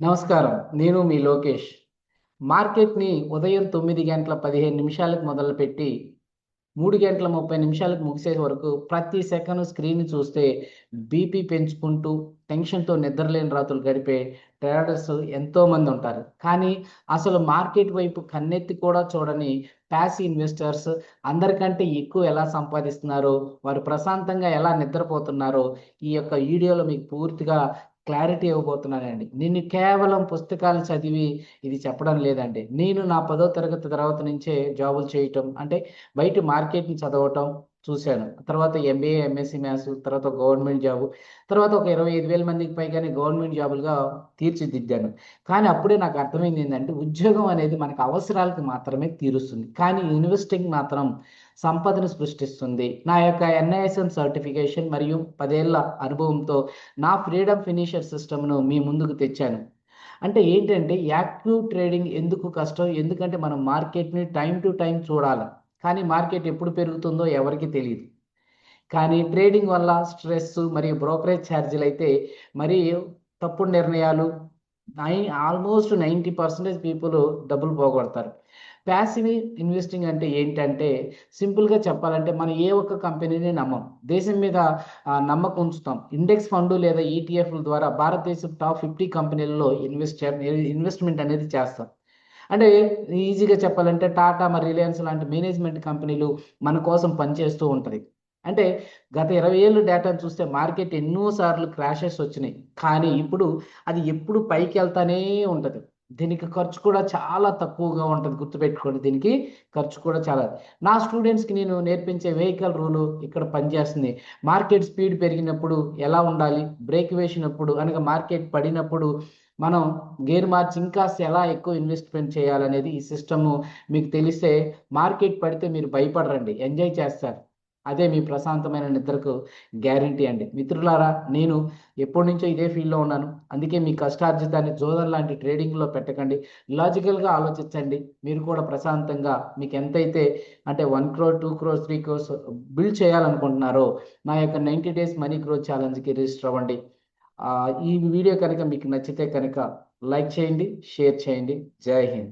నమస్కారం. నేను మీ లోకేష్. మార్కెట్ని ఉదయం తొమ్మిది గంటల పదిహేను నిమిషాలకు మొదలుపెట్టి మూడు గంటల ముప్పై నిమిషాలకు ముగిసే వరకు ప్రతి సెకండ్ స్క్రీన్ చూస్తే బీపీ పెంచుకుంటూ టెన్షన్తో నిద్రలేని రాత్రులు గడిపే ట్రేడర్స్ ఎంతోమంది ఉంటారు. కానీ అసలు మార్కెట్ వైపు కన్నెత్తి కూడా చూడని ప్యాసి ఇన్వెస్టర్స్ అందరికంటే ఎక్కువ ఎలా సంపాదిస్తున్నారో వారు ప్రశాంతంగా ఎలా నిద్రపోతున్నారో ఈ యొక్క వీడియోలో మీకు పూర్తిగా క్లారిటీ ఇవ్వబోతున్నానండి. నేను కేవలం పుస్తకాలు చదివి ఇది చెప్పడం లేదండి. నేను నా పదో తరగతి తర్వాత నుంచే జాబులు చేయటం అంటే బయట మార్కెట్ని చదవటం చూశాను. తర్వాత ఎంబీఏ ఎంఎస్సీ మ్యాథ్స్ తర్వాత గవర్నమెంట్ జాబ్ తర్వాత ఒక ఇరవై ఐదు వేల మందికి పైగానే గవర్నమెంట్ జాబులుగా తీర్చిదిద్దాను. కానీ అప్పుడే నాకు అర్థమైంది ఏంటంటే ఉద్యోగం అనేది మనకు అవసరాలకు మాత్రమే తీరుస్తుంది. కానీ ఇన్వెస్టింగ్ మాత్రం సంపదను సృష్టిస్తుంది. నా యొక్క ఎన్ఐఎస్ఎన్ సర్టిఫికేషన్ మరియు పదేళ్ళ అనుభవంతో నా ఫ్రీడమ్ ఫినిషర్ సిస్టమ్ను మీ ముందుకు తెచ్చాను. అంటే ఏంటంటే యాక్టివ్ ట్రేడింగ్ ఎందుకు కష్టం? ఎందుకంటే మనం మార్కెట్ని టైం టు టైం చూడాలి. కానీ మార్కెట్ ఎప్పుడు పెరుగుతుందో ఎవరికి తెలియదు కానీ ట్రేడింగ్ వల్ల స్ట్రెస్ మరియు బ్రోకరేజ్ ఛార్జీలు అయితే మరి తప్పుడు నిర్ణయాలు నై ఆల్మోస్ట్ నైంటీ పర్సెంటేజ్ పీపుల్ డబ్బులు పోగొడతారు. ప్యాసివ్ ఇన్వెస్టింగ్ అంటే ఏంటంటే సింపుల్గా చెప్పాలంటే మనం ఏ ఒక్క కంపెనీని నమ్మం. దేశం మీద నమ్మకం ఉంచుతాం. ఇండెక్స్ ఫండ్ లేదా ఈటీఎఫ్ల ద్వారా భారతదేశం టాప్ ఫిఫ్టీ కంపెనీలలో ఇన్వెస్ట్ ఇన్వెస్ట్మెంట్ అనేది చేస్తాం. అంటే ఈజీగా చెప్పాలంటే టాటా మరి రిలయన్స్ లాంటి మేనేజ్మెంట్ కంపెనీలు మన కోసం పనిచేస్తూ ఉంటుంది. అంటే గత ఇరవై ఏళ్ళు డేటాను చూస్తే మార్కెట్ ఎన్నోసార్లు క్రాషెస్ వచ్చినాయి. కానీ ఇప్పుడు అది ఎప్పుడు పైకి వెళ్తానే ఉంటుంది. దీనికి ఖర్చు కూడా చాలా తక్కువగా ఉంటుంది. గుర్తుపెట్టుకోండి దీనికి ఖర్చు కూడా చాలా. నా స్టూడెంట్స్కి నేను నేర్పించే వెహికల్ రూలు ఇక్కడ పనిచేస్తుంది. మార్కెట్ స్పీడ్ పెరిగినప్పుడు ఎలా ఉండాలి? బ్రేక్ వేసినప్పుడు అనగా మార్కెట్ పడినప్పుడు మనం గేర్ మార్చి ఇంకా ఎలా ఎక్కువ ఇన్వెస్ట్మెంట్ చేయాలనేది ఈ సిస్టమ్ మీకు తెలిస్తే మార్కెట్ పడితే మీరు భయపడరండి ఎంజాయ్ చేస్తారు. అదే మీ ప్రశాంతమైన నిద్రకు గ్యారంటీ అండి. మిత్రులారా నేను ఎప్పటి నుంచో ఇదే ఫీల్డ్లో ఉన్నాను. అందుకే మీ కష్టార్జితాన్ని జోదర్ లాంటి ట్రేడింగ్లో పెట్టకండి. లాజికల్గా ఆలోచించండి. మీరు కూడా ప్రశాంతంగా మీకు ఎంతైతే అంటే one crore two crore three crores build చేయాలనుకుంటున్నారో నా యొక్క నైంటీ డేస్ మనీ గ్రోత్ ఛాలెంజ్కి రిజిస్టర్ అవ్వండి. ఈ వీడియో కనుక మీకు నచ్చితే కనుక లైక్ చేయండి షేర్ చేయండి. జై హింద్.